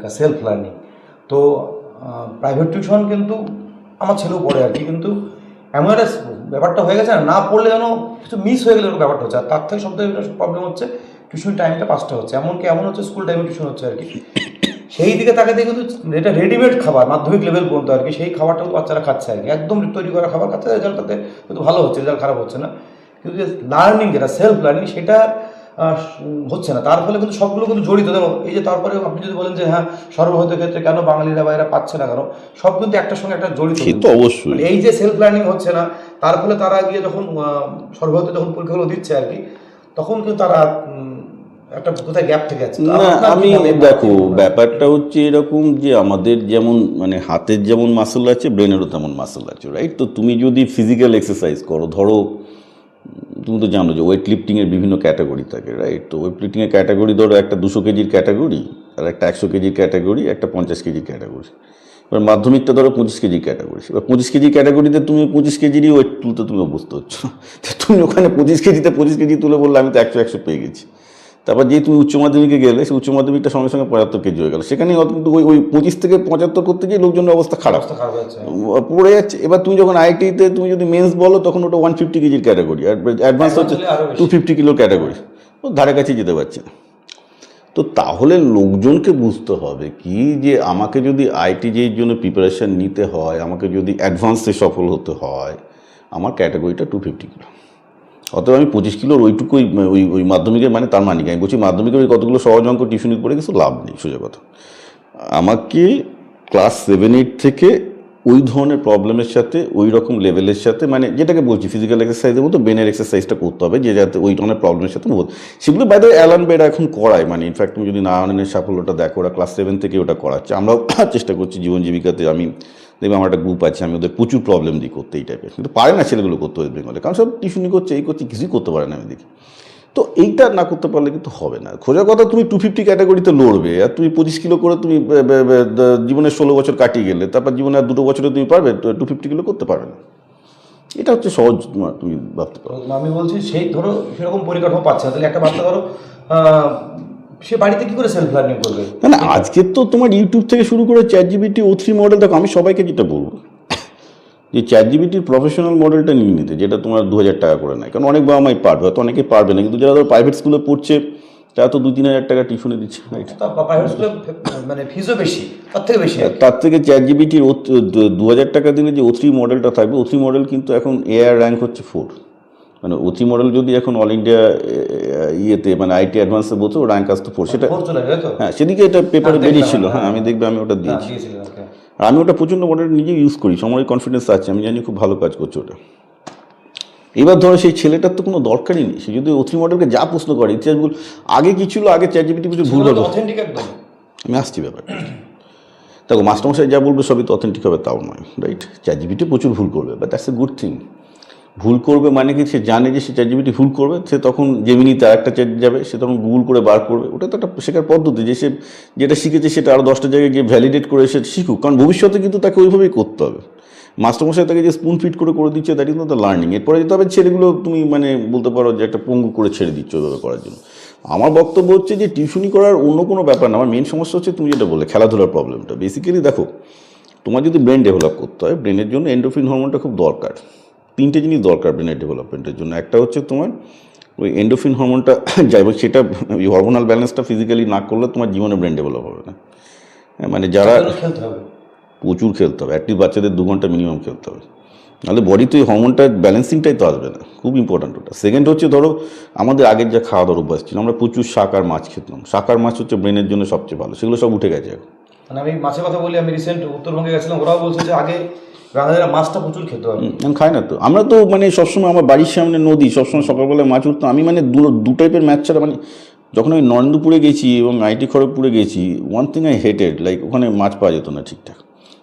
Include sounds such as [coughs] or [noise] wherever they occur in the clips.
এখনকার self learning তো private tuition কিন্তু আমার ছেলেও পড়ে আর কি, কিন্তু এমন একটা ব্যাপারটা হয়ে গেছে না পড়লে যেন কিছু মিস হয়ে গেলে ব্যাপারটা হচ্ছে। আর তার থেকে সব থেকে প্রবলেম হচ্ছে টিউশন টাইমটা পাঁচটা হচ্ছে। এমনকি এমন হচ্ছে স্কুল টাইমে টিউশন হচ্ছে আর কি। সেই দিকে তাকে তাকাতে কিন্তু এটা রেডিমেড খাবার, মাধ্যমিক লেভেল পর্যন্ত আর কি, সেই খাবারটা কিন্তু বাচ্চারা খাচ্ছে আর কি। একদম তৈরি করা খাবার খাচ্ছে রেজাল্ট তাতে কিন্তু ভালো হচ্ছে রেজাল্ট খারাপ হচ্ছে না। কিন্তু যে লার্নিং যেটা সেলফ লার্নিং সেটা হচ্ছে না। তার ফলে কিন্তু সবগুলো কিন্তু জড়িত। দেখো এই যে তারপরে আপনি যদি বলেন যে হ্যাঁ সর্বহত ক্ষেত্রে কেন বাঙালিরা বা এরা পাচ্ছে না কেন সব কিন্তু একটার সঙ্গে একটা জড়িত অবশ্যই। মানে এই যে সেলফ লার্নিং হচ্ছে না তার ফলে তারা গিয়ে যখন সর্বহতে যখন পরীক্ষাগুলো দিচ্ছে আর কি তখন কিন্তু তারা একটা কোথায় গ্যাপ থেকে না আমি? দেখো ব্যাপারটা হচ্ছে এরকম যে আমাদের যেমন মানে হাতের যেমন মাসল আছে ব্রেনেরও তেমন মাসল আছে রাইট তো তুমি যদি ফিজিক্যাল এক্সারসাইজ করো ধরো তুমি তো জানো যে ওয়েট লিফটিংয়ের বিভিন্ন ক্যাটাগরি থাকে রাইট তো ওয়েট লিফটিংয়ের ক্যাটাগরি ধরো একটা দুশো কেজির ক্যাটাগরি আর একটা একশো কেজির ক্যাটাগরি একটা পঞ্চাশ কেজির ক্যাটাগরি এবার মাধ্যমিকটা ধরো পঁচিশ কেজির ক্যাটাগরি এবার পঁচিশ কেজির ক্যাটাগরিতে তুমি পঁচিশ কেজিরই ওয়েট তুলতে তুমি অভ্যস্ত হচ্ছ। [laughs] তুমি ওখানে পঁচিশ কেজিতে পঁচিশ কেজি তুলে বললে আমি তো একশো একশো পেয়ে গেছি। তারপর যে তুমি উচ্চ মাধ্যমিকে গেলে সেই উচ্চ মাধ্যমিকটা সঙ্গে সঙ্গে পঁচাত্তর কেজি হয়ে গেল। সেখানে কিন্তু ওই ওই পঁচিশ থেকে পঁচাত্তর করতে গিয়ে লোকজনের অবস্থা খারাপ। পড়ে যাচ্ছে। এবার তুমি যখন আইটিতে তুমি যদি মেন্স বলো তখন ওটা ওয়ান ফিফটি কেজির ক্যাটাগরি অ্যাডভান্স হচ্ছে। টু ফিফটি কিলো ক্যাটাগরি ও ধারে কাছে যেতে পারছে না। তো তাহলে লোকজনকে বুঝতে হবে কি যে আমাকে যদি আইটি যেই জন্য প্রিপারেশন নিতে হয় আমাকে যদি অ্যাডভান্সে সফল হতে হয় আমার ক্যাটাগরিটা টু ফিফটি কিলো অতএব আমি পঁচিশ কিলোর ওইটুকুই ওই ওই মাধ্যমিকের মানে তার মানে আমি বলছি মাধ্যমিকের ওই কতগুলো সহজ অঙ্ক, টিউশনি পড়ে কিছু লাভ নেই, সোজা কথা। আমাকে ক্লাস সেভেন, এইট থেকে ওই ধরনের প্রবলেমের সাথে, ওই রকম লেভেলের সাথে মানে যেটাকে বলছি ফিজিক্যাল এক্সারসাইজের মতো ব্রেনের এক্সারসাইজটা করতে হবে, যে যাতে ওই ধরনের প্রবলেমের সাথে মতো সেগুলো বাইরে অ্যালান বেড এখন করায় মানে ইনফ্যাক্ট তুমি যদি নারায়ণের সাফল্যটা দেখো, ওরা ক্লাস সেভেন থেকে ওটা করাচ্ছে। আমরাও [coughs] চেষ্টা করছি জীবন জীবিকাতে আমি দেখবে আমার একটা গ্রুপ আছে, আমি ওদের প্রচুর প্রবলেম দিই করতে এই টাইপের কিন্তু পারে না ছেলেগুলো করতে ওয়েস্ট বেঙ্গলে কারণ সব টিউশনি করছে, এই করছে, কিছুই করতে পারে না আমি দেখি। তো এইটা না করতে পারলে কিন্তু হবে না। খোঁজার কথা তুমি টু ফিফটি ক্যাটাগরিতে লড়বে, আর তুমি পঁচিশ কিলো করে তুমি জীবনের ষোলো বছর কাটিয়ে গেলে, তারপর জীবনে আর দুটো বছরে তুমি পারবে টু ফিফটি কিলো করতে পারবে না। এটা হচ্ছে সহজ তুমি ভাবতে পারো। আমি বলছি সেই, ধরো সেরকম পরিকাঠামো পাচ্ছে তাহলে একটা বাচ্চা ধরো সে বাড়িতে কি করে সেলফ লার্নিং করবে? না আজকে তো তোমার ইউটিউব থেকে শুরু করে chat GPT o three model দেখো আমি সবাইকে যেটা বলব যে চ্যাট জিবিটির প্রফেশনাল মডেলটা নিয়ে নিতে যেটা তোমার দু হাজার টাকা করে নেয়। কারণ অনেক বাবা মাই পারবে হয়তো অনেকে পারবে না কিন্তু যারা ধরো প্রাইভেট স্কুলে পড়ছে তারা তো দু তিন হাজার টাকা টিউশনে দিচ্ছে রাইট প্রাইভেট স্কুলে মানে ফিজও বেশি তার থেকে বেশি তার থেকে চ্যাট জিবিটির দু হাজার টাকা দিলে যে ও থ্রি মডেলটা থাকবে ও থ্রি মডেল কিন্তু এখন এআর র্যাঙ্ক হচ্ছে ফোর মানে থ্রি মডেল যদি এখন অল ইন্ডিয়া ইয়েতে মানে আইটি অ্যাডভান্সে বলছে ও র্যাঙ্ক আসতো ফোর সেটা তো? হ্যাঁ সেদিকে এটা পেপারে হ্যাঁ, বেরিয়েছিল। হ্যাঁ। হ্যাঁ আমি দেখবে আমি ওটা হ্যাঁ, দিয়েছি। আর আমি ওটা প্রচণ্ড মডেল নিজে ইউজ করি সময় কনফিডেন্স আছে আমি জানি খুব ভালো কাজ করছে ওটা। এবার ধরো সেই ছেলেটার তো কোনো দরকারই নেই সে যদি ওথ্রি মডেলকে যা প্রশ্ন করে ইতিহাস বল আগে কি ছিল? আগে চ্যাট জিপিটি কিছু ভুল তো একদম। আমি আসছি ব্যাপার। দেখো মাস্টারমশাই যা বলবে সবই তো অথেন্টিক হবে তাও নয় রাইট চ্যাট জিপিটি প্রচুর ভুল করবে but that's a good thing ভুল করবে মানে কি? সে জানে যে সে চ্যাট জিপিটি ভুল করবে, সে তখন জেমিনি তার একটা চ্যাট যাবে, সে তখন গুগল করে বার করবে। ওটা তো একটা শেখার পদ্ধতি, যে সে যেটা শিখেছে সেটা আরও দশটা জায়গায় গিয়ে ভ্যালিডেট করে সে শিখুক। কারণ ভবিষ্যতে কিন্তু তাকে ওইভাবেই করতে হবে। মাস্টারমশাই তাকে যে স্পুন ফিট করে করে দিচ্ছে that is not the learning এরপরে যেতে হবে ছেলেগুলো, তুমি মানে বলতে পারো যে একটা পঙ্গু করে ছেড়ে দিচ্ছ ওইভাবে করার জন্য। আমার বক্তব্য হচ্ছে যে টিউশনি করার অন্য কোনো ব্যাপার না। আমার মেন সমস্যা হচ্ছে তুমি যেটা বলে খেলাধুলার প্রবলেমটা বেসিক্যালি দেখো, তোমার যদি ব্রেন ডেভেলপ করতে হয় ব্রেনের জন্য এন্ডোফিন হরমোনটা খুব দরকার। তিনটে জিনিস দরকার ব্রেনের ডেভেলপমেন্টের জন্য। একটা হচ্ছে তোমার ওই এন্ডোফিন হরমোনটা [coughs] যাই হোক সেটা ওই হরমোনাল ব্যালেন্সটা ফিজিক্যালি না করলে তোমার জীবনে ব্রেন ডেভেলপ হবে না। মানে যারা প্রচুর খেলতে হবে। অ্যাটলিস্ট বাচ্চাদের দু ঘণ্টা মিনিমাম খেলতে হবে। নাহলে বডিতে ওই হরমোনটা ব্যালেন্সিংটাই তো আসবে না। খুব ইম্পর্ট্যান্ট ওটা। সেকেন্ড হচ্ছে ধরো আমাদের আগের যা খাওয়া দাওয়ার অভ্যাস ছিল আমরা প্রচুর শাক আর মাছ খেতাম। শাক আর মাছ হচ্ছে ব্রেনের জন্য সবচেয়ে ভালো। সেগুলো সব উঠে গেছে এখন। মানে আমি মাছের কথা বলি আমি রিসেন্ট উত্তরবঙ্গে গেছিলাম ওরাও বলছে যে আগে বাঙালিরা মাছটা প্রচুর খেতে আমি খাই না তো। আমরা তো মানে সবসময় আমার বাড়ির সামনে নদী সবসময় সকালবেলায় মাছ উঠতাম আমি মানে দু দু টাইপের ম্যাচ ছাড়া মানে যখন আমি নরেন্দ্রপুরে গেছি এবং আইটি খড়গপুরে গেছি one thing I hated like ওখানে মাছ পাওয়া যেত না ঠিকঠাক।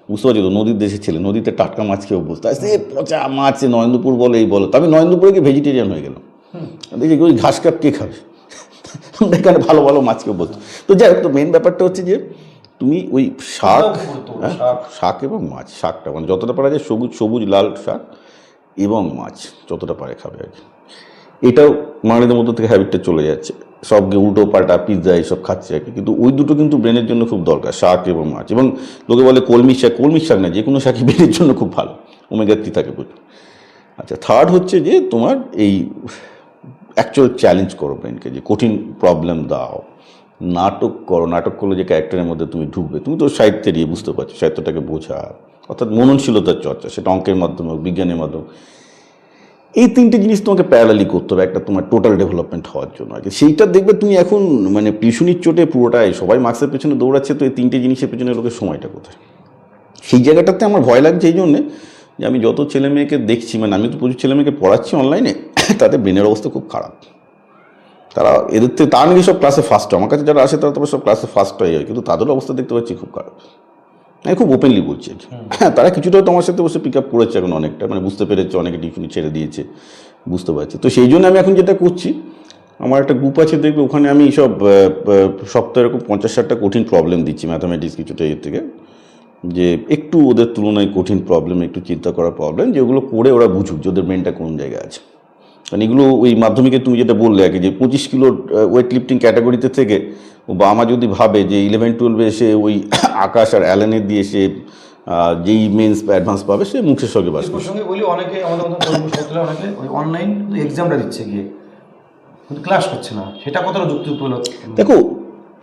বুঝতে পারছি তো? নদীর দেশে ছেলে নদীতে টাটকা মাছ খেয়ে অভ্যস্ত। সে পচা মাছ সে নরেন্দ্রপুর বলে এই বলো। তো আমি নরেন্দ্রপুরে গিয়ে ভেজিটেরিয়ান হয়ে গেলাম। দেখি ওই ঘাস কাপ কে খাবে? [laughs] এখানে ভালো ভালো মাছ খেয়ে অভ্যস্ত। তো যাই হোক তো মেন ব্যাপারটা হচ্ছে যে তুমি ওই শাক হ্যাঁ, শাক। শাক এবং মাছ শাকটা। মানে যতটা পারা যায় সবুজ সবুজ লাল শাক এবং মাছ যতটা পারে খাবে আর কি। এটাও বাঙালিদের মধ্যে থেকে হ্যাবিটটা চলে যাচ্ছে। সব উল্টো পাল্টা পিৎজা এইসব খাচ্ছে আর কি। কিন্তু ওই দুটো কিন্তু ব্রেনের জন্য খুব দরকার শাক এবং মাছ। এবং লোকে বলে কলমি শাক কলমি শাক না যে কোনো শাকই ব্রেনের জন্য খুব ভালো। ওমেগা থ্রি থাকে প্রচুর। আচ্ছা থার্ড হচ্ছে যে তোমার এই অ্যাকচুয়াল চ্যালেঞ্জ করো ব্রেনকে যে কঠিন প্রবলেম দাও। নাটক করো নাটক করলে যে ক্যারেক্টারের মধ্যে তুমি ঢুকবে, তুমি তো সাহিত্যের ইয়ে বুঝতে পারছ, সাহিত্যটাকে বোঝা। অর্থাৎ মননশীলতার চর্চা, সেটা অঙ্কের মাধ্যমে হোক, বিজ্ঞানের মাধ্যমে এই তিনটে জিনিস তোমাকে প্যারালালি করতে হবে, একটা তোমার টোটাল ডেভেলপমেন্ট হওয়ার জন্য আর কি। সেইটা দেখবে তুমি এখন মানে পিছুনির চোটে পুরোটাই, সবাই মার্কসের পেছনে দৌড়াচ্ছে, তো এই তিনটে জিনিসের পেছনে লোকের সময়টা কোথায়? সেই জায়গাটাতে আমার ভয় লাগছে এই জন্যে যে আমি যত ছেলে মেয়েকে দেখছি মানে আমি তো প্রচুর ছেলে মেয়েকে পড়াচ্ছি অনলাইনে [coughs] তাদের ব্রেনের অবস্থা খুব খারাপ। তারা এদের থেকে তার নাকি সব ক্লাসে ফার্স্ট আমার কাছে যারা আসে তারা তবে সব ক্লাসে ফার্স্ট হয়ে যায়। কিন্তু তাদেরও অবস্থা দেখতে পাচ্ছি খুব খারাপ। আমি খুব ওপেনলি বলছি আর কি। হ্যাঁ তারা কিছুটা তোমার সাথে বসে পিক আপ করেছে এখন অনেকটা। মানে বুঝতে পেরেছে অনেকে টিউশনি ছেড়ে দিয়েছে বুঝতে পারছি। তো সেই জন্য আমি এখন যেটা করছি আমার একটা গ্রুপ আছে দেখবে ওখানে আমি সব সপ্তাহে এরকম পঞ্চাশ ষাটটা কঠিন প্রবলেম দিচ্ছি ম্যাথামেটিক্স কিছুটা এর থেকে। যে একটু ওদের তুলনায় কঠিন প্রবলেম একটু চিন্তা করার প্রবলেম যেগুলো করে ওরা বুঝুক যে ওদের ব্রেনটা কোন জায়গায় আছে। কারণ এগুলো ওই মাধ্যমিকে তুমি যেটা বললে আর কি যে পঁচিশ কিলো ওয়েট লিফটিং ক্যাটাগরিতে থেকে ও বাবা মা যদি ভাবে যে ইলেভেন টুয়েলভে এসে ওই [coughs] আকাশ আর অ্যালেনের দিয়ে সে যেই মেন্স অ্যাডভান্স পাবে সে মুখের সঙ্গে বাস করবে বলি অনেকে আমাদের অনেকে ওই অনলাইন এক্সামটা দিচ্ছে গিয়ে। কিন্তু ক্লাস করছে না। সেটা কতটা যুক্তিযুক্ত হলো দেখো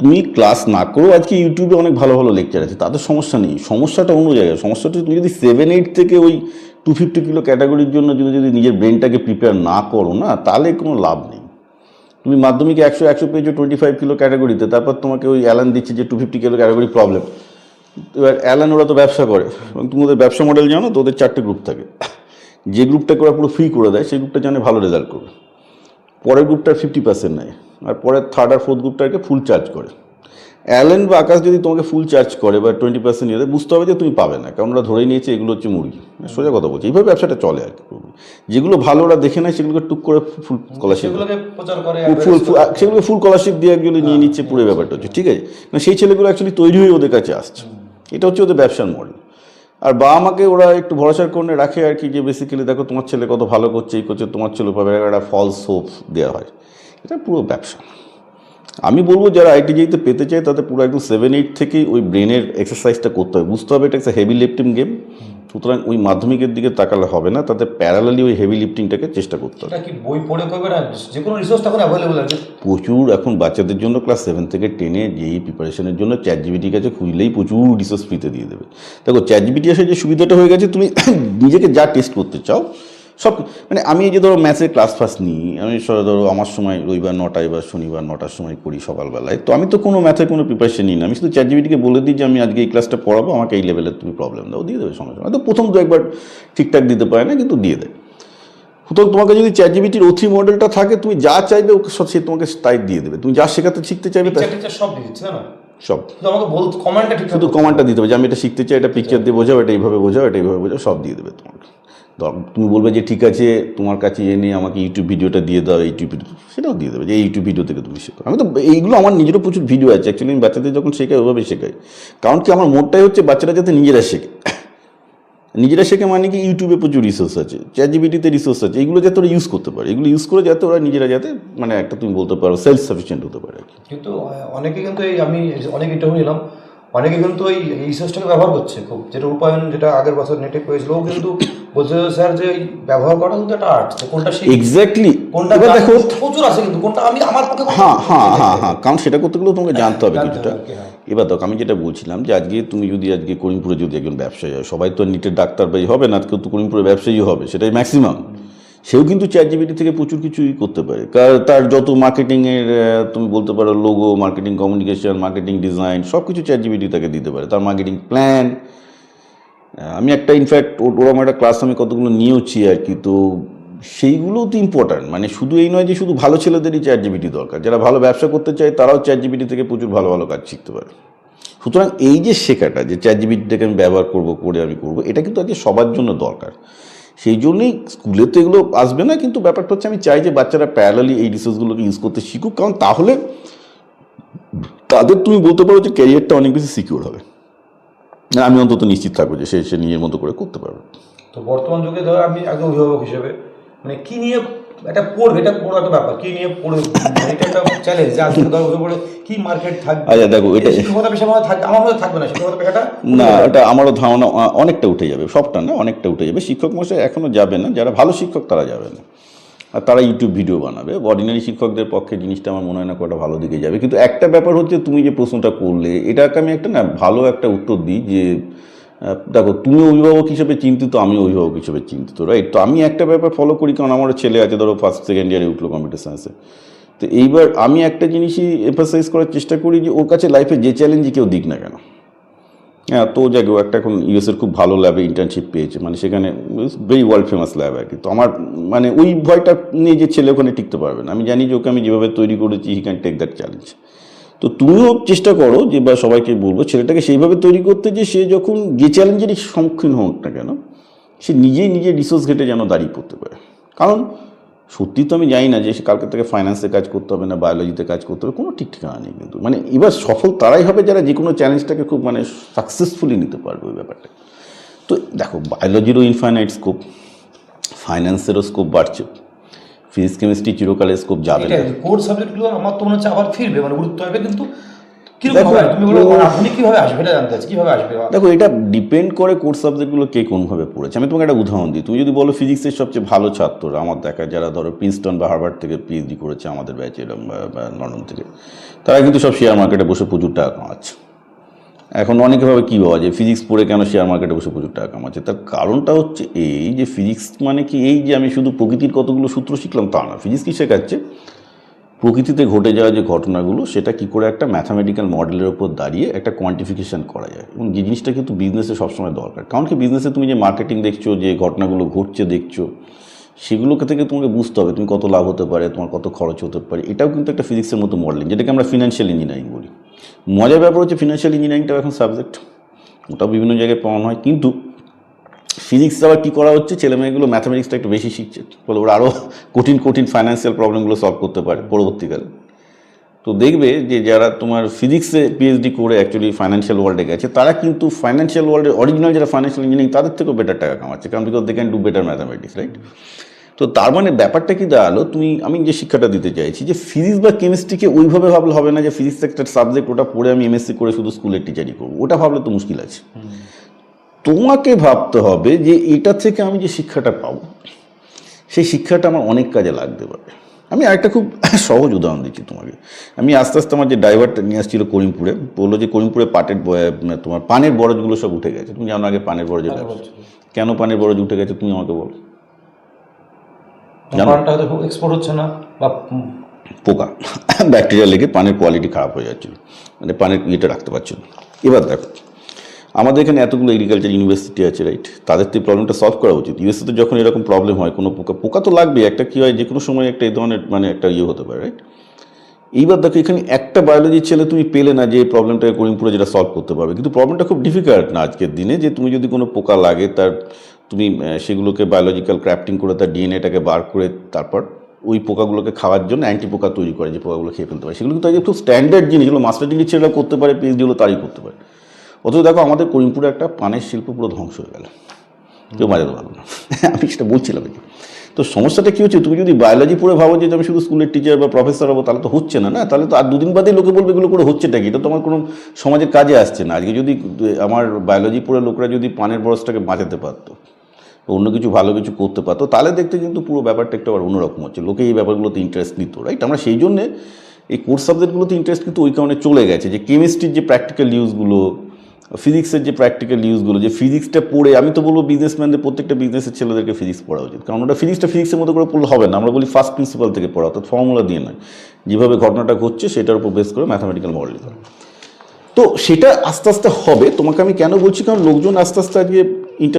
তুমি ক্লাস না করো আজকে ইউটিউবে অনেক ভালো ভালো লেকচার আছে তাদের সমস্যা নেই। সমস্যাটা অন্য জায়গায় সমস্যাটা তুমি যদি সেভেন এইট থেকে ওই টু ফিফটি কিলো ক্যাটাগরির জন্য যদি যদি নিজের ব্রেনটাকে প্রিপেয়ার না করো না, তাহলে কোনো লাভ নেই। তুমি মাধ্যমিকে একশো একশো পেয়েছ টোয়েন্টি ফাইভ কিলো ক্যাটাগরিতে তারপর তোমাকে ওই অ্যালান দিচ্ছে যে two fifty kilo category problem এবার অ্যালান ওরা তো ব্যবসা করে, এবং তুমি ওদের ব্যবসা মডেল জানো তো, ওদের চারটে গ্রুপ থাকে। যে গ্রুপটাকে ওরা পুরো ফ্রি করে দেয়, সেই গ্রুপটা জানে ভালো রেজাল্ট করবে। পরের গ্রুপটার ফিফটি পার্সেন্ট নেয়, আর পরের থার্ড আর ফোর্থ গ্রুপটাকে ফুল চার্জ করে। অ্যালেন বা আকাশ যদি তোমাকে ফুল চার্জ করে বা টোয়েন্টি পার্সেন্ট ইয়ে দেয়, বুঝতে হবে যে তুমি পাবে না। কারণ ওরা ধরে নিয়েছে এগুলো হচ্ছে মুরগি। সোজা কথা বলছি। এইভাবে ব্যবসাটা চলে আর কি যেগুলো ভালো ওরা দেখে নেয় সেগুলোকে টুক করে ফুল স্কলারশিপ সেগুলোকে ফুল ফুল সেগুলো ফুল স্কলারশিপ দিয়ে একজনে নিয়ে নিচ্ছে পুরো ব্যাপারটা হচ্ছে। ঠিক আছে? না সেই ছেলেগুলো অ্যাকচুয়ালি তৈরি হয়ে ওদের কাছে আসছে। এটা হচ্ছে ওদের ব্যবসার মডেল আর বাবা মাকে ওরা একটু ভরসা করে রাখে আর কি যে বেসিক্যালি দেখো তোমার ছেলে কত ভালো করছে এই করছে তোমার ছেলে পাবে একটা ফলস হোপ দেওয়া হয়। এটা পুরো ব্যবসা। আমি বলব যারা আইটি যেতে পেতে চায় তাদের পুরো একদম সেভেন এইট থেকেই ওই ব্রেনের এক্সারসাইজটা করতে হবে। বুঝতে হবে এটা একটা হেভি লিফটিং গেম সুতরাং ওই মাধ্যমিকের দিকে তাকালে হবে না তাদের প্যারালালি ওই হেভি লিফটিংটাকে চেষ্টা করতে হবে। কি বই পড়ে করবে না যে কোনো রিসোর্স অ্যাভেলেবল আছে। প্রচুর এখন বাচ্চাদের জন্য ক্লাস সেভেন থেকে টেনে যেই প্রিপারেশনের জন্য চ্যাট জিবিটির কাছে খুঁজলেই প্রচুর রিসোর্স ফ্রিতে দিয়ে দেবে। দেখো চ্যাট জিবিটি এসে যে সুবিধাটা হয়ে গেছে তুমি [coughs] নিজেকে যা টেস্ট করতে চাও সব মানে আমি এই যে ধরো ম্যাথের ক্লাস ফার্স্ট নিই আমি ধরো আমার সময় রবিবার নটায় বা শনিবার নটার সময় করি সকালবেলায়। তো আমি তো কোনো ম্যাথের কোনো প্রিপারেশন নিই না। আমি শুধু চ্যাট জিবিটিকে বলে দিই যে আমি আজকে এই ক্লাসটা পড়াবো আমাকে এই লেভেলের তুমি প্রবলেম দাও দিয়ে দেবে সঙ্গে সঙ্গে। হয়তো প্রথম তো একবার ঠিকঠাক দিতে পারে না কিন্তু দিয়ে দেয়। সুতরাং তোমাকে যদি চ্যাট জিবিটির ওথি মডেলটা থাকে তুমি যা চাইবে ওকে সব সে তোমাকে তাই দিয়ে দেবে। তুমি যা শেখাতে শিখতে চাইবে তা টিচার সব দিয়ে দিচ্ছে না সব। শুধু আমাকে বল কমেন্টটা শুধু কমান্ডটা দিতে হবে যে আমি এটা শিখতে চাই এটা পিকচার দিয়ে বোঝাও এটা এইভাবে বোঝাও এটা এইভাবে বোঝাও সব দিয়ে দেবে তোমাকে। তুমি বলবে যে ঠিক আছে, তোমার কাছে এনে আমাকে ইউটিউব ভিডিওটা দিয়ে দাও ইউটিউব সেটাও দিয়ে দেবে যে ইউটিউব ভিডিও থেকে তুমি শেখো। আমি তো এইগুলো আমার নিজেরও প্রচুর ভিডিও আছে অ্যাকচুয়ালি আমি বাচ্চাদের যখন শেখাই ওইভাবে শেখাই। কারণ কি আমার মোটটাই হচ্ছে বাচ্চারা যাতে নিজেরা শেখে। নিজেরা শেখে মানে কি ইউটিউবে প্রচুর রিসোর্স আছে চ্যাট জিবিটিতে রিসোর্স আছে, এগুলো যাতে ওরা ইউজ করতে পারে। এগুলো ইউজ করে যাতে ওরা নিজেরা যাতে মানে একটা তুমি বলতে পারো সেলফ সাফিসিয়েন্ট হতে পারে কিন্তু অনেকে কিন্তু আমি অনেক ইন্টারভিউ নিলাম অনেকে কিন্তু ওই এই ব্যবহার করছে খুব। যেটা রূপায়ণ যেটা আগের বছর নেটে পেয়েছিল ও কিন্তু বলছে স্যার যে ব্যবহার করা কিন্তু একটা আর্ট কোনটা এক্স্যাক্টলি কোনটা দেখো প্রচুর আছে কিন্তু কোনটা আমি আমার পক্ষে হ্যাঁ হ্যাঁ হ্যাঁ হ্যাঁ কারণ সেটা করতে গেলেও তোমাকে জানতে হবে কিছুটা। হ্যাঁ। এবার দেখো আমি যেটা বলছিলাম যে আজকে তুমি যদি আজকে করিমপুরে যদি একজন ব্যবসায়ী হয় সবাই তো নিটের ডাক্তার বাই হবে না কেউ তো করিমপুরে ব্যবসায়ী হবে সেটাই ম্যাক্সিমাম সেও কিন্তু চ্যাট জিবিটি থেকে প্রচুর কিছুই করতে পারে। তার যত মার্কেটিংয়ের তুমি বলতে পারো logo marketing communication marketing design সব কিছু চ্যাট জিবিটি তাকে দিতে পারে। তার মার্কেটিং প্ল্যান আমি একটা ইনফ্যাক্ট ওরকম একটা ক্লাস আমি কতগুলো নিয়েওছি আর কি, তো সেইগুলো তো ইম্পর্ট্যান্ট মানে শুধু এই নয় যে শুধু ভালো ছেলেদেরই চ্যাট জিবিটি দরকার। যারা ভালো ব্যবসা করতে চায়, তারাও চ্যাট জিবিটি থেকে প্রচুর ভালো ভালো কাজ শিখতে পারে। সুতরাং এই যে শেখাটা যে চ্যাট জিবিটিটাকে আমি ব্যবহার করব, করে আমি করব, এটা কিন্তু আজকে সবার জন্য দরকার। সেই জন্যই স্কুলে তো এগুলো আসবে না, কিন্তু ব্যাপারটা হচ্ছে আমি চাই যে বাচ্চারা প্যারালালি এই রিসোর্সগুলোকে ইউজ করতে শিখুক, কারণ তাহলে তাদের তুমি বলতে পারো যে ক্যারিয়ারটা অনেক বেশি সিকিউর হবে। আমি অন্তত নিশ্চিত থাকব যে সে সে নিজের মতো করে করতে পারবে। তো বর্তমান যুগে ধরো আমি একজন অভিভাবক হিসেবে মানে কী নিয়ে এটা পড়বে এটা বড় একটা ব্যাপার। কি নিয়ে পড়বে? এটা একটা চ্যালেঞ্জ যে আজকে দশ বছর পরে কি মার্কেট থাকবে? আচ্ছা দেখো এটা শিক্ষকতা পেশা আমার থাকবে আমার মধ্যে থাকবে না শিক্ষকতা পেশাটা না এটা আমারও ধারণা অনেকটা উঠে যাবে সবটা না অনেকটা উঠে যাবে। শিক্ষক মশাই এখনও যাবে না যারা ভালো শিক্ষক তারা যাবে না। আর তারা ইউটিউব ভিডিও বানাবে। অর্ডিনারি শিক্ষকদের পক্ষে জিনিসটা আমার মনে হয় না কটা ভালো দিকে যাবে। কিন্তু একটা ব্যাপার হচ্ছে তুমি যে প্রশ্নটা করলে এটাকে আমি একটা না ভালো একটা উত্তর দিই যে দেখো, তুমি অভিভাবক হিসেবে চিন্তিত, আমি অভিভাবক হিসেবে চিন্তিত রাইট তো আমি একটা ব্যাপার ফলো করি, কারণ আমার ছেলে আছে, ধরো ফার্স্ট সেকেন্ড ইয়ারে উঠল কম্পিউটার সায়েন্সে তো এইবার আমি একটা জিনিসই এম্ফাসাইজ করার চেষ্টা করি যে, ওর কাছে লাইফে যে চ্যালেঞ্জই কেউ দিক না কেন। হ্যাঁ তো যাকে, ও একটা এখন ইউএসের খুব ভালো ল্যাবে ইন্টার্নশিপ পেয়েছে মানে সেখানে ভেরি ওয়ার্ল্ড ফেমাস ল্যাব আর কি। তো আমার মানে ওই ভয়টা নিয়ে যে ছেলে ওখানে টিকতে পারবে না। আমি জানি যে ওকে আমি যেভাবে তৈরি করেছি he can take that challenge তো তুমিও চেষ্টা করো যে বা সবাইকে বলব, ছেলেটাকে সেইভাবে তৈরি করতে যে সে যখন যে চ্যালেঞ্জেরই সম্মুখীন হোক না কেন, সে নিজেই নিজের রিসোর্স ঘেটে যেন দাঁড়িয়ে পড়তে পারে। কারণ সত্যি তো আমি জানি না যে সে কালকে থেকে ফাইন্যান্সে কাজ করতে হবে না বায়োলজিতে কাজ করতে হবে, কোনো ঠিক ঠিকানা নেই কিন্তু। মানে এবার সফল তারাই হবে যারা যে কোনো চ্যালেঞ্জটাকে খুব মানে সাকসেসফুলি নিতে পারবে ওই ব্যাপারটা তো দেখো বায়োলজিরও ইনফাইনাইট স্কোপ ফাইন্যান্সেরও স্কোপ বাড়ছে। ফিজিক্স কেমিস্ট্রি চিরকালের স্কোপ যাবে না। কোর সাবজেক্টগুলো আমার তো মনে হচ্ছে আবার ফিরবে মানে গুরুত্ব হবে কিন্তু কীরকম দেখো, এটা জানতে চাচ্ছি কীভাবে আসবে দেখো এটা ডিপেন্ড করে কোর্স সাবজেক্টগুলো কে কোনভাবে পড়েছে। আমি তোমাকে একটা উদাহরণ দিই তুমি যদি বলো ফিজিক্সের সবচেয়ে ভালো ছাত্ররা আমার দেখা যারা ধরো প্রিন্সটন বা হার্ভার্ড থেকে পিএইচডি করেছে আমাদের ব্যাচে লন্ডন থেকে তারা কিন্তু সব শেয়ার মার্কেটে বসে প্রচুর টাকা কামাচ্ছে। এখন অনেকে ভাবে কী বাবা যে ফিজিক্স পড়ে কেন শেয়ার মার্কেটে বসে প্রচুর টাকা কামাচ্ছে? তার কারণটা হচ্ছে এই যে ফিজিক্স মানে কি এই যে আমি শুধু প্রকৃতির কতগুলো সূত্র শিখলাম তা না ফিজিক্স কি শেখাচ্ছে? প্রকৃতিতে ঘটে যাওয়া যে ঘটনাগুলো সেটা কি করে একটা ম্যাথামেটিক্যাল মডেলের উপর দাঁড়িয়ে একটা কোয়ান্টিফিকেশন করা যায়? এবং যে জিনিসটা কিন্তু বিজনেসে সবসময় দরকার। কারণ কি বিজনেসে তুমি যে মার্কেটিং দেখছ, যে ঘটনাগুলো ঘটছে, দেখছ, সেগুলোকে থেকে তোমাকে বুঝতে হবে তুমি কত লাভ হতে পারে, তোমার কত খরচ হতে পারে। এটাও কিন্তু একটা ফিজিক্সের মতো মডেলিং যেটাকে আমরা ফিনান্সিয়াল ইঞ্জিনিয়ারিং বলি। মজার ব্যাপার হচ্ছে ফিনান্সিয়াল ইঞ্জিনিয়ারিংটাও এখন সাবজেক্ট ওটাও বিভিন্ন জায়গায় পড়ানো হয়। কিন্তু ফিজিক্স আবার কী করা হচ্ছে? ছেলেমেয়েগুলো ম্যাথামেটিক্সটা একটু বেশি শিখছে। ফলে ওরা আরও কঠিন কঠিন ফাইন্যান্সিয়াল প্রবলেমগুলো সলভ করতে পারে পরবর্তীকালে। তো দেখবে যে যারা তোমার ফিজিক্সে পিএইচডি করে অ্যাকচুয়ালি ফাইন্যান্সিয়াল ওয়ার্ল্ডে গেছে, তারা কিন্তু ফাইন্যান্সিয়াল ওয়ার্ল্ডের অরিজিনাল যারা ফাইন্যান্সিয়াল ইঞ্জিনিয়ারিং তাদের থেকেও বেটার টাকা কামাচ্ছে। কারণ because they can do better mathematics right তো তার মানে ব্যাপারটা কি দাঁড়াল? তুমি আমি যে শিক্ষাটা দিতে চাইছি যে ফিজিক্স বা কেমিস্ট্রিকে ওইভাবে ভাবলে হবে না যে ফিজিক্স একটা সাবজেক্ট ওটা পড়ে আমি এমএসসি করে শুধু স্কুলের টিচারই করব। ওটা ভাবলে তো মুশকিল আছে। তোমাকে ভাবতে হবে যে এটা থেকে আমি যে শিক্ষাটা পাবো সেই শিক্ষাটা আমার অনেক কাজে লাগতে পারে। আমি আরেকটা খুব সহজ উদাহরণ দিচ্ছি তোমাকে। আমি আস্তে আস্তে আমার যে ড্রাইভারটা নিয়ে আসছিল করিমপুরে বলল যে করিমপুরে পাটের ব- তোমার পানের বরজগুলো সব উঠে গেছে। তুমি জানো আগে পানের ব্যবসা। কেন পানের বরজ উঠে গেছে তুমি আমাকে বলো? পানটা হয়তো এক্সপোর্ট হচ্ছে না বা পোকা। ব্যাকটেরিয়া লেগে পানের কোয়ালিটি খারাপ হয়ে যাচ্ছিল। মানে পানের ইয়েটা রাখতে পারছিল না। এবার দেখো আমাদের এখানে এতগুলো এগ্রিকালচার ইউনিভার্সিটি আছে রাইট তাদের তো প্রবলেমটা সলভ করা উচিত। ইউএসএতে যখন এরকম প্রবলেম হয় কোনো পোকা পোকা তো লাগবে একটা কী হয় যে কোনো সময় একটা এই ধরনের মানে একটা ইয়ে হতে পারে রাইট এইবার দেখো এখানে একটা বায়োলজির ছেলে তুমি পেলে না যে এই প্রবলেমটাকে করিমপুরে যেটা সলভ করতে পারবে। কিন্তু প্রবলেমটা খুব ডিফিকাল্ট না আজকের দিনে যে তুমি যদি কোনো পোকা লাগে তার তুমি সেগুলোকে বায়োলজিক্যাল ক্র্যাফটিং করে তার ডিএনএটাকে বার করে তারপর ওই পোকাগুলোকে খাওয়ার জন্য অ্যান্টি পোকা তৈরি করে, যে পোকাগুলো খেয়ে ফেলতে পারে। সেগুলো কিন্তু খুব স্ট্যান্ডার্ড জিনিস। যেগুলো মাস্টার ডিগ্রি ছেলেরা করতে পারে পিএইচডি হলো তারই করতে পারে। অথচ দেখো, আমাদের করিমপুরে একটা পানের শিল্প পুরো ধ্বংস হয়ে গেল। কেউ বাজাতে পারল না। [laughs] আমি সেটা বলছিলাম কি। তো সমস্যাটা কী হচ্ছে? তুমি যদি বায়োলজি পড়ে ভাবো যে আমি শুধু স্কুলের টিচার বা প্রফেসর হব, তাহলে তো হচ্ছে না না? তাহলে তো আর দুদিন বাদেই লোকে বলবে, এগুলো করে হচ্ছেটা কি? এটা তো আমার কোনো সমাজের কাজে আসছে না। আজকে যদি আমার বায়োলজি পড়ে লোকরা যদি পানের বরসটাকে বাঁচাতে পারতো অন্য কিছু ভালো কিছু করতে পারতো, তাহলে দেখতে কিন্তু পুরো ব্যাপারটা একটু আবার অন্যরকম হচ্ছে। লোকে এই ব্যাপারগুলোতে ইন্টারেস্ট নিত রাইট আমরা সেই জন্যে এই কোর্স সাবজেক্টগুলোতে ইন্টারেস্ট কিন্তু ওই কারণে চলে গেছে যে কেমিস্ট্রির যে প্র্যাকটিক্যাল ইউজগুলো ফিজিক্সের যে প্র্যাকটিক্যাল ইউজগুলো যে ফিজিক্সটা পড়ে, আমি তো বলব বিজনেসম্যানদের প্রত্যেকটা বিজনেসের ছেলেদেরকে ফিজিক্স পড়া উচিত। কারণ ওটা ফিজিক্সটা ফিজিক্সের মতো করে পড়লে হবে না, আমরা বলি ফার্স্ট প্রিন্সিপাল থেকে পড়া, অর্থাৎ ফর্মুলা দিয়ে নয়। যেভাবে ঘটনাটা ঘটছে, সেটার উপর বেস করে ম্যাথামেটিক্যাল মডেলিং তো সেটা আস্তে আস্তে হবে, তোমাকে আমি কেন বলছি? কারণ লোকজন আস্তে আস্তে আজকে